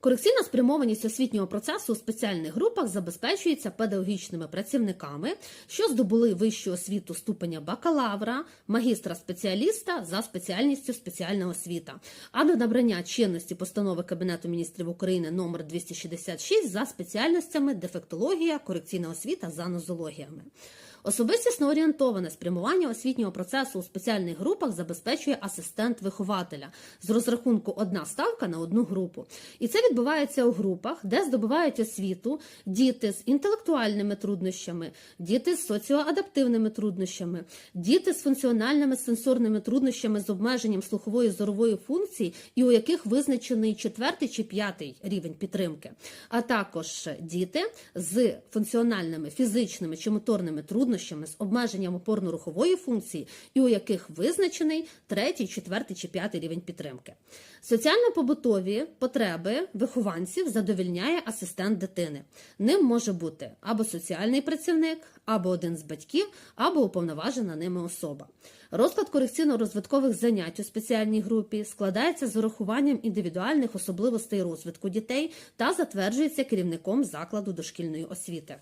Корекційна спрямованість освітнього процесу у спеціальних групах забезпечується педагогічними працівниками, що здобули вищу освіту ступеня бакалавра, магістра-спеціаліста за спеціальністю спеціальна освіта, а до набрання чинності постанови Кабінету міністрів України номер 266 за спеціальностями дефектологія, корекційна освіта за нозологіями. Особистісно орієнтоване спрямування освітнього процесу у спеціальних групах забезпечує асистент вихователя з розрахунку одна ставка на одну групу. І це відбувається у групах, де здобувають освіту діти з інтелектуальними труднощами, діти з соціоадаптивними труднощами, діти з функціональними сенсорними труднощами з обмеженням слухової зорової функції, і у яких визначений четвертий чи п'ятий рівень підтримки, а також діти з функціональними фізичними чи моторними труднощами з обмеженням опорно-рухової функції, і у яких визначений третій, четвертий чи п'ятий рівень підтримки. Соціально-побутові потреби вихованців задовільняє асистент дитини. Ним може бути або соціальний працівник, або один з батьків, або уповноважена ними особа. Розклад корекційно-розвиткових занять у спеціальній групі складається з урахуванням індивідуальних особливостей розвитку дітей та затверджується керівником закладу дошкільної освіти.